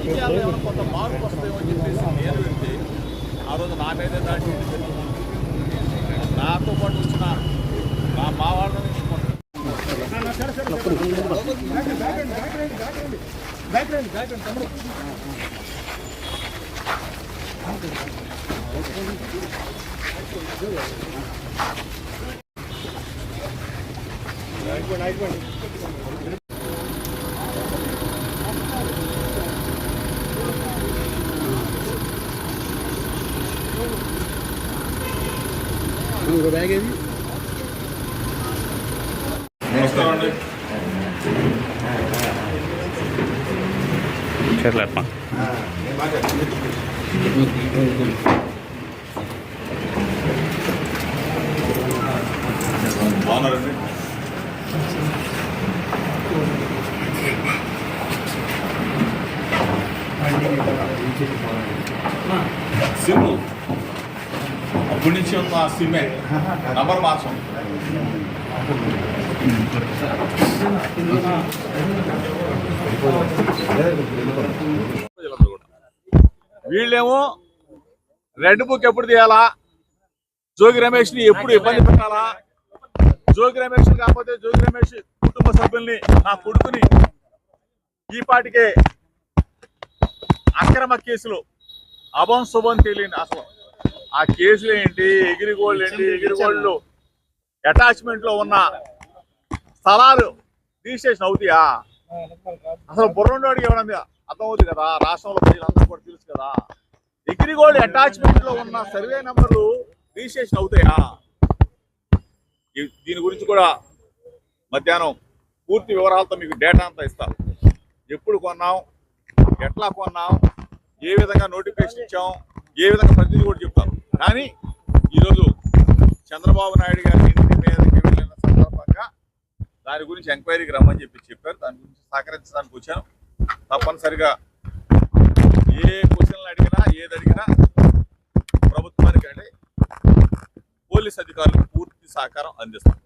రాజకీయాల్లో ఏమైనా కొంత మార్పు వస్తాయో అని చెప్పేసి నేను వెళ్తే ఆ రోజు నా మీదే దాడి నాతో పాటు వచ్చిన మా మావాళ్ళని అయిపోయింది అయిపోయింది మా వాళ్ళని నమస్కారం అండి చేతులెప్ప బాగున్నారండి సిమ్ అప్పటి నుంచి ఉన్న ఆ నంబర్ మార్చం. వీళ్ళేమో రెడ్ బుక్ ఎప్పుడు తీయాలా? జోగి రమేష్ని ఎప్పుడు ఇబ్బంది పెట్టాలా? జోగి రమేష్ కాకపోతే జోగి రమేష్ కుటుంబ సభ్యుల్ని నా కొడుకుని ఈ పాటికే అక్రమ కేసులు అభం శుభం తెలియని అసలు. ఆ కేసులు ఏంటి? ఎగిరిగోళ్ళు ఏంటి? ఎగిరిగోళ్ళు అటాచ్మెంట్లో ఉన్న స్థలాలు రిజిస్ట్రేషన్ అవుతాయా? అసలు బుర్రండోడికి ఇవ్వడం అర్థమవుతుంది కదా? రాష్ట్రంలో ప్రజలందరూ కూడా తెలుసు కదా? ఎగిరిగోళ్ళు అటాచ్మెంట్లో ఉన్న సర్వే నంబర్లు రిజిస్ట్రేషన్ అవుతాయా? దీని గురించి కూడా మధ్యాహ్నం పూర్తి వివరాలతో మీకు డేటా అంతా ఇస్తాం ఎప్పుడు కొన్నాం? ఎట్లా కొన్నాం? ఏ విధంగా నోటిఫికేషన్ ఇచ్చాం? ఏ విధంగా ప్రతిదీ కూడా చెప్తాను. కానీ ఈరోజు చంద్రబాబు నాయుడు గారి ఇంటి మీదకి వెళ్ళిన సందర్భంగా దాని గురించి ఎంక్వైరీకి రమ్మని చెప్పి చెప్పారు. దాని గురించి సహకరించడానికి వచ్చాను తప్పనిసరిగా ఏ క్వశ్చన్లు అడిగినా ఏది అడిగినా ప్రభుత్వానికి అంటే పోలీస్ అధికారులు పూర్తి సహకారం అందిస్తారు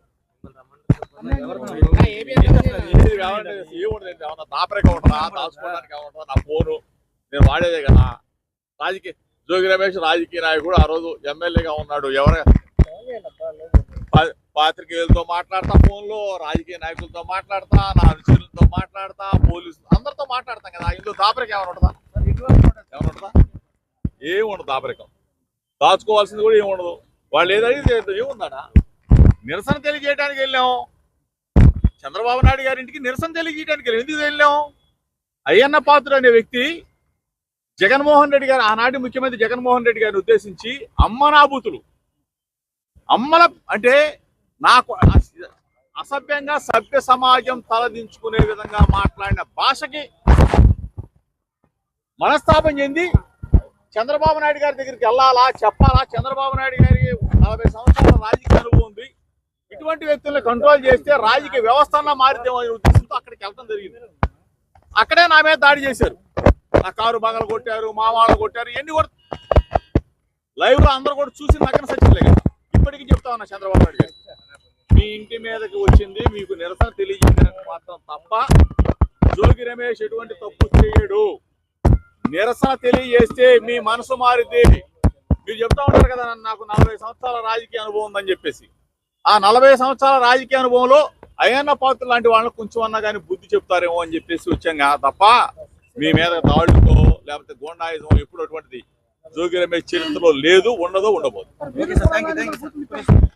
ఏది కావాలంటే ఏముండదు ఏమన్నా దాపరిక ఉంటుందా దాచుకోవడానికి ఏముంటుందా నా ఫోను నేను వాడేదే కదా. రాజకీయ జోగి రమేష్ రాజకీయ నాయకుడు ఆ రోజు ఎమ్మెల్యేగా ఉన్నాడు. ఎవరు? పా- పాత్రికేయులతో మాట్లాడతా ఫోన్లో రాజకీయ నాయకులతో మాట్లాడతా నా అనుచరులతో మాట్లాడతా పోలీసు అందరితో మాట్లాడతాం కదా. ఇందులో దాపరికం ఏమైనా ఉంటుందా? ఏమైనా ఉంటుందా? ఏమి ఉండదు దాపరికం. దాచుకోవాల్సింది కూడా ఏమి ఉండదు. వాళ్ళు ఏదైతే ఏముందాడా నిరసన తెలియజేయడానికి వెళ్ళాము చంద్రబాబు నాయుడు గారి ఇంటికి నిరసన తెలియజేయడానికి వెళ్ళాం. ఎందుకు వెళ్ళాము అయ్యన్న పాత్ర అనే వ్యక్తి జగన్మోహన్ రెడ్డి గారు ఆనాటి ముఖ్యమంత్రి జగన్మోహన్ రెడ్డి గారిని ఉద్దేశించి అమ్మనాభూతులు. అమ్మల అంటే నాకు అసభ్యంగా సభ్య సమాజం తలదించుకునే విధంగా మాట్లాడిన భాషకి మనస్తాపం చెంది చంద్రబాబు నాయుడు గారి దగ్గరికి వెళ్ళాలా చెప్పాలా? చంద్రబాబు నాయుడు గారి నలభై సంవత్సరాల రాజకీయ అనుభవం ఉంది. ఇటువంటి వ్యక్తులను కంట్రోల్ చేస్తే రాజకీయ వ్యవస్థ అన్నా మారిద్దాం అనే ఉద్దేశంతో అక్కడికి వెళ్ళడం జరిగింది. అక్కడే నా మీద దాడి చేశారు. నా కారు బగలు కొట్టారు మా వాళ్ళు కొట్టారు ఎన్ని కూడా లైవ్లో అందరూ కూడా చూసి నక్కన సచ్చిలే కదా. ఇప్పటికీ చెప్తా ఉన్నా చంద్రబాబు నాయుడు గారు. మీ ఇంటి మీదకి వచ్చింది మీకు నిరసన తెలియజేయడానికి మాత్రం తప్ప జోగి రమేష్ ఎటువంటి తప్పు చేయడు. నిరసన తెలియజేస్తే మీ మనసు మారిద్ది. మీరు చెప్తా ఉంటారు కదా నాకు నలభై సంవత్సరాల రాజకీయ అనుభవం ఉందని చెప్పేసి. ఆ నలభై సంవత్సరాల రాజకీయ అనుభవంలో అయ్యన్న పాత్ర లాంటి వాళ్ళకి కొంచెం అన్నా కానీ బుద్ధి చెప్తారేమో అని చెప్పేసి వచ్చాం కదా తప్ప మీ మీద దాడులతో లేకపోతే గోండాయుధం ఎప్పుడు అటువంటిది. జోగి రమేష్ చరిత్రలో లేదు ఉండదో ఉండబోదు.